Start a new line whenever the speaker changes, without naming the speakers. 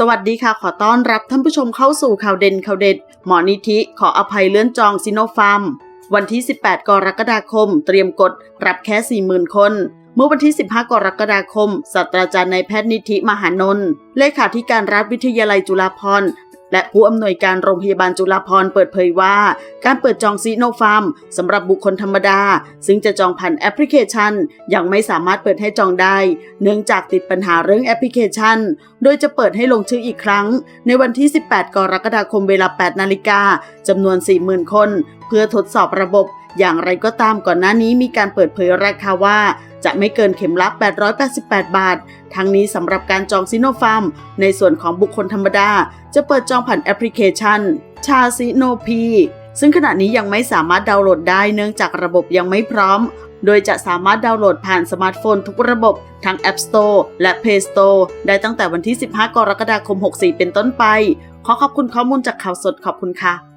สวัสดีค่ะ ขอต้อนรับท่านผู้ชมเข้าสู่ข่าวเด่นข่าวเด็ด หมอนิธิขออภัยเลื่อนจองซิโนฟาร์ม วันที่ 18 กรกฎาคม เตรียมกดรับแค่ 40,000 คน เมื่อวันที่ 15 กรกฎาคมศาสตราจารย์นายแพทย์นิธิมหานนท์เลขาธิการรัฐวิทยาลัยจุฬาภรณ์ และผู้อำนวยการโรงพยาบาลจุฬาภรณ์เปิดเผยว่า การเปิดจองซีโนฟาร์มสำหรับบุคคลธรรมดา ซึ่งจะจองผ่านแอปพลิเคชัน ยังไม่สามารถเปิดให้จองได้ เนื่องจากติดปัญหาเรื่องแอปพลิเคชัน โดยจะเปิดให้ลงชื่ออีกครั้ง ในวันที่ 18 กรกฎาคมเวลา 8 นาฬิกาจำนวน 40,000 คน เพื่อทดสอบระบบอย่างไรก็ตามก่อนหน้านี้มีการเปิดเผยราคาว่า จะไม่เกินเข็มละ 888 บาท ทั้งนี้สำหรับการจองซิโนฟาร์ม ในส่วนของบุคคลธรรมดา จะเปิดจองผ่านแอปพลิเคชัน ชาซิโนพีซึ่งขณะนี้ยังไม่สามารถดาวน์โหลดได้เนื่องจากระบบยังไม่พร้อม โดยจะสามารถดาวน์โหลดผ่านสมาร์ทโฟนทุกระบบทั้ง App Store และ Play Store ได้ตั้งแต่วันที่ 15 กรกฎาคม 64 เป็นต้นไป ขอขอบคุณข้อมูลจากข่าวสดขอบคุณค่ะ